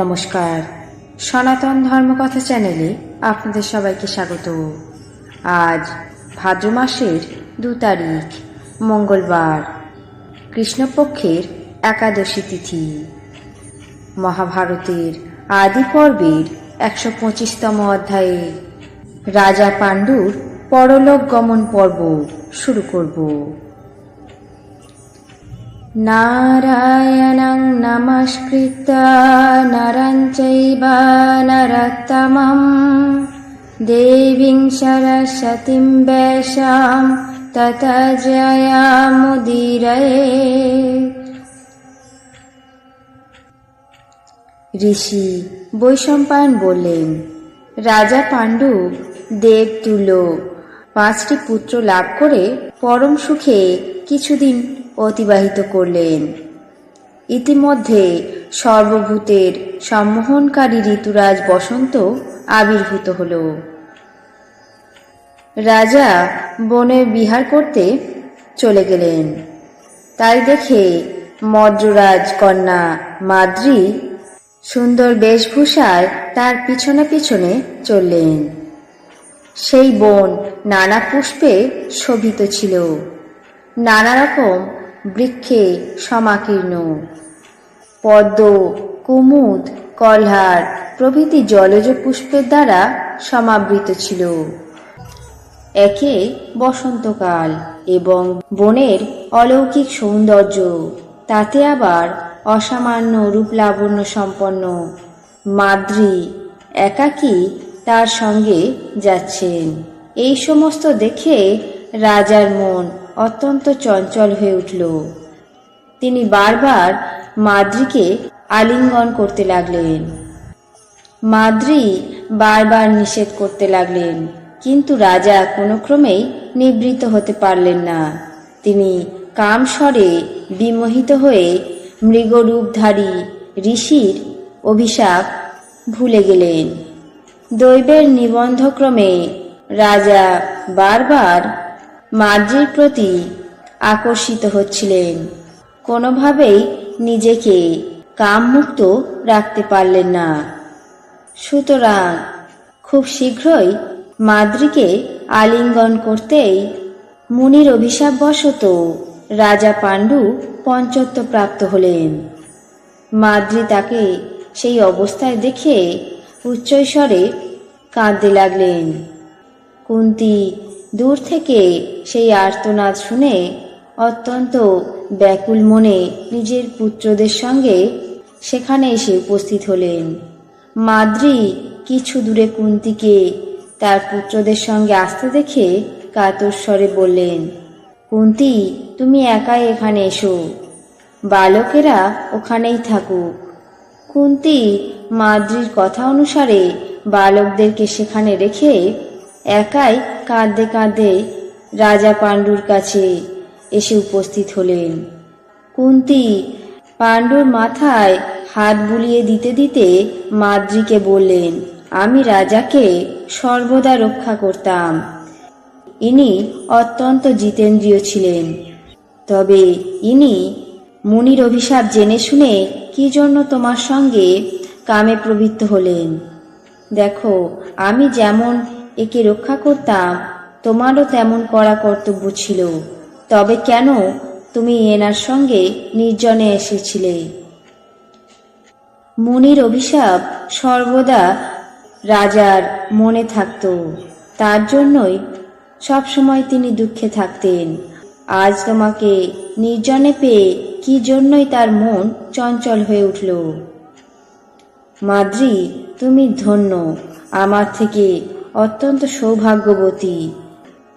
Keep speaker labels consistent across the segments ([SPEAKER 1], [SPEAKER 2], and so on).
[SPEAKER 1] নমস্কার। সনাতন ধর্মকথা চ্যানেলে আপনাদের সবাইকে স্বাগত। আজ ভাদ্র মাসের দু তারিখ, মঙ্গলবার, কৃষ্ণপক্ষের একাদশী তিথি। মহাভারতের আদি পর্বের একশো পঁচিশতম অধ্যায়ে রাজা পাণ্ডুর পরলোক গমন পর্ব শুরু করব। नारायणं नमस्कृत्य नरं चैव नरोत्तमं देवीं सरस्वतीं वेषां तथा जयामुदीरये ঋষি বৈশম্পায়ন বললেন রাজা পাণ্ডু দেব তুল্য পাঁচটি পুত্র লাভ করে পরম সুখে কিছুদিন অতিবাহিত করলেন। ইতিমধ্যে সর্বভূতের সম্মোহনকারী ঋতুরাজ বসন্ত আবির্ভূত হল। রাজা বনে বিহার করতে চলে গেলেন। তাই দেখে মদ্ররাজ কন্যা মাদ্রি সুন্দর বেশভূষায় তার পিছনে পিছনে চললেন। সেই বন নানা পুষ্পে শোভিত ছিল। নানা রকম বৃক্ষে সমাকীর্ণ। পদ্ম, কুমুদ, কলহার প্রভৃতি জলজ পুষ্পের দ্বারা সমাবৃত ছিল। একে বসন্তকাল এবং বনের অলৌকিক সৌন্দর্য, তাতে আবার অসামান্য রূপ লাবণ্য সম্পন্ন মাদ্রি একাকী তার সঙ্গে যাচ্ছেন। এই সমস্ত দেখে রাজার মন অত্যন্ত চঞ্চল হয়ে উঠল। তিনি বারবার মাদ্রিকে আলিঙ্গন করতে লাগলেন। মাদ্রি বারবার নিষেধ করতে লাগলেন, কিন্তু রাজা কোনো ক্রমেই নিবৃত হতে পারলেন না। তিনি কামস্বরে বিমোহিত হয়ে মৃগরূপধারী ঋষির অভিশাপ ভুলে গেলেন। দৈবের নিবন্ধক্রমে রাজা বারবার মাদ্রির প্রতি আকর্ষিত হচ্ছিলেন। কোনোভাবেই নিজেকে কামমুক্ত রাখতে পারলেন না। সুতরাং খুব শীঘ্রই মাদ্রিকে আলিঙ্গন করতেই মুনির অভিশাপবশত রাজা পাণ্ডু পঞ্চত্ব প্রাপ্ত হলেন। মাদ্রি তাকে সেই অবস্থায় দেখে উচ্চৈস্বরে কাঁদতে লাগলেন। কুন্তি দূর থেকে সেই আর্তনাদ শুনে অত্যন্ত ব্যাকুল মনে নিজের পুত্রদের সঙ্গে সেখানে এসে উপস্থিত হলেন। মাদ্রি কিছু দূরে কুন্তিকে তার পুত্রদের সঙ্গে আসতে দেখে কাতর স্বরে বললেন, কুন্তি, তুমি একাই এখানে এসো। বালকেরা ওখানেই থাকুক। কুন্তি মাদ্রির কথা অনুসারে বালকদেরকে সেখানে রেখে একাই কাঁদতে কাঁদতে রাজা পাণ্ডুর কাছে এসে উপস্থিত হলেন। কুন্তি, পাণ্ডুর মাথায় হাত বুলিয়ে দিতে দিতে মাদ্রিকে বললেন, আমি রাজাকে সর্বদা রক্ষা করতাম। ইনি অত্যন্ত জিতেন্দ্রীয় ছিলেন। তবে ইনি মুনির অভিশাপ জেনে শুনে কি জন্য তোমার সঙ্গে কামে প্রবৃত্ত হলেন? দেখো, আমি যেমন একে রক্ষা করতাম তোমারও তেমন করা কর্তব্য ছিল। তবে কেন তুমি এনার সঙ্গে নির্জনে এসেছিলে? মুনির অভিশাপ সর্বদা রাজার মনে থাকত। তার জন্যই সবসময় তিনি দুঃখে থাকতেন। আজ তোমাকে নির্জনে পেয়ে কি জন্যই তার মন চঞ্চল হয়ে উঠল? মাদ্রি, তুমি ধন্য। আমার থেকে অত্যন্ত সৌভাগ্যবতী।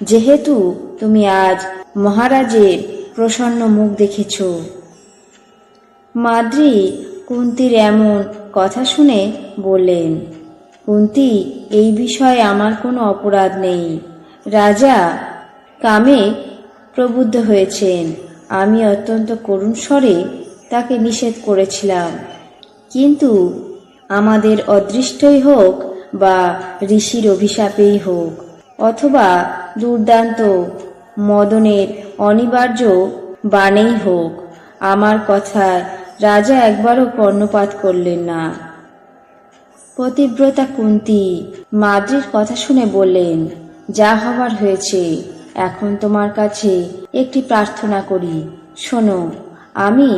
[SPEAKER 1] যেহেতু তুমি আজ মহারাজের প্রসন্ন মুখ দেখেছ। মাদ্রি কুন্তির এমন কথা শুনে বললেন, কুন্তি, এই বিষয়ে আমার কোনো অপরাধ নেই। রাজা কামে প্রবুদ্ধ হয়েছেন। আমি অত্যন্ত করুণ স্বরে তাকে নিষেধ করেছিলাম। কিন্তু আমাদের অদৃষ্টই হোক বা ঋষির অভিশাপেই হোক, অথবা দুর্দান্ত মদনের অনিবার্য বানেই হোক, আমার কথায় রাজা একবারও কর্ণপাত করলেন না। পতিব্রতা কুন্তি মাদ্রির কথা শুনে বললেন, যা হবার হয়েছে, এখন তোমার কাছে একটি প্রার্থনা করি। শোনো, আমি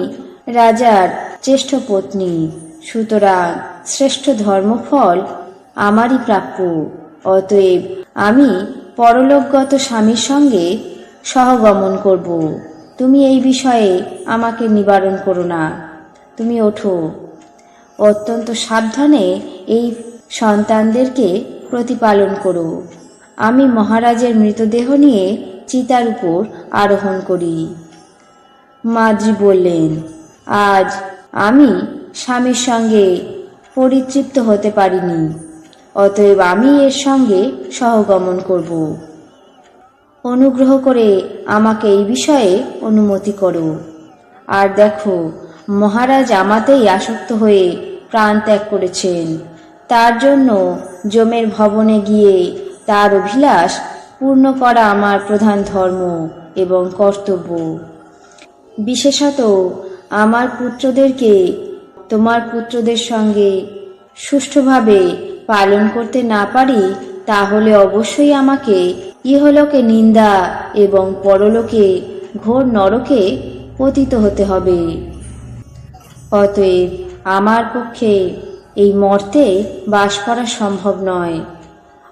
[SPEAKER 1] রাজার জ্যেষ্ঠ পত্নী, সুতরাং শ্রেষ্ঠ ধর্মফল আমারই প্রাপ্য। অতএব আমি পরলোকগত স্বামীর সঙ্গে সহগমন করব। তুমি এই বিষয়ে আমাকে নিবারণ করো না। তুমি ওঠো। অত্যন্ত সাবধানে এই সন্তানদেরকে প্রতিপালন করো। আমি মহারাজের মৃতদেহ নিয়ে চিতার উপর আরোহণ করি। মাদ্রি বললেন, আজ আমি স্বামীর সঙ্গে পরিতৃপ্ত হতে পারিনি। অতএব আমি এর সঙ্গে সহগমন করব। অনুগ্রহ করে আমাকে এই বিষয়ে অনুমতি করো। আর দেখো, মহারাজ আমাতেই আসক্ত হয়ে প্রাণ ত্যাগ করেছেন। তার জন্য জমের ভবনে গিয়ে তার অভিলাষ পূর্ণ করা আমার প্রধান ধর্ম এবং কর্তব্য। বিশেষত আমার পুত্রদেরকে তোমার পুত্রদের সঙ্গে সুষ্ঠুভাবে পালন করতে না পারি, তাহলে অবশ্যই আমাকে ইহলোকে নিন্দা এবং পরলোকে ঘোর নরকে পতিত হতে হবে। অতএব আমার পক্ষে এই মর্তে বাস করা সম্ভব নয়।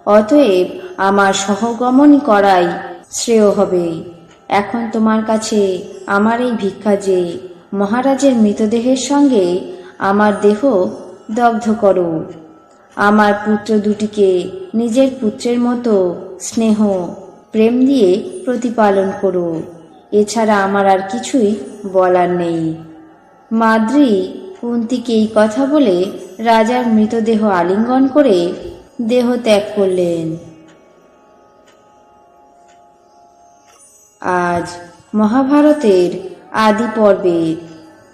[SPEAKER 1] অতএব আমার সহগমনই করাই শ্রেয় হবে। এখন তোমার কাছে আমার এই ভিক্ষা যে মহারাজের মৃতদেহের সঙ্গে আমার দেহ দগ্ধ করো। আমার পুত্র দুটিকে নিজের পুত্রের মতো স্নেহ, প্রেম দিয়ে প্রতিপালন করো। এছাড়া আমার আর কিছুই বলার নেই। মাদ্রি কুন্তিকে এই কথা বলে রাজার মৃতদেহ আলিঙ্গন করে দেহ ত্যাগ করলেন। আজ মহাভারতের আদি পর্বের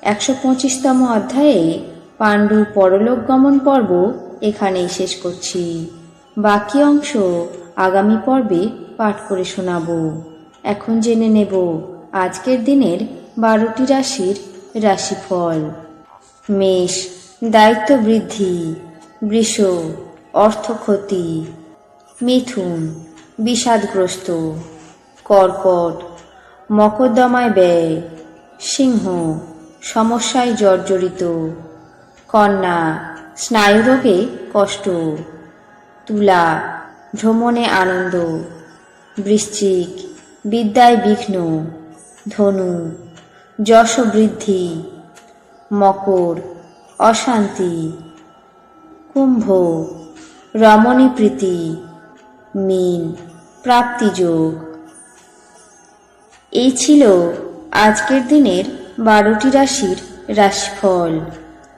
[SPEAKER 1] একশো পঁচিশতম অধ্যায়ে পাণ্ডুর পরলোক গমন পর্ব এখানেই শেষ করছি। বাকি অংশ আগামী পর্বে পাঠ করে শোনাবো। এখন জেনে নেব আজকের দিনের বারোটি রাশির রাশিফল। মেষ দায়িত্ব বৃদ্ধি বৃষ অর্থ ক্ষতি মিথুন, বিষাদগ্রস্ত। কর্কট, মকদ্দমায় ব্যয়। সিংহ, সমস্যায় জর্জরিত। কন্যা স্নায়ুরোগে কষ্ট, তুলা, ভ্রমণে আনন্দ, বৃশ্চিক, বিদ্যায় বিঘ্ন, ধনু, যশ বৃদ্ধি, মকর, অশান্তি, কুম্ভ, রমণী প্রীতি, মীন, প্রাপ্তিযোগ। এই ছিল আজকের দিনের বারোটি রাশির রাশিফল।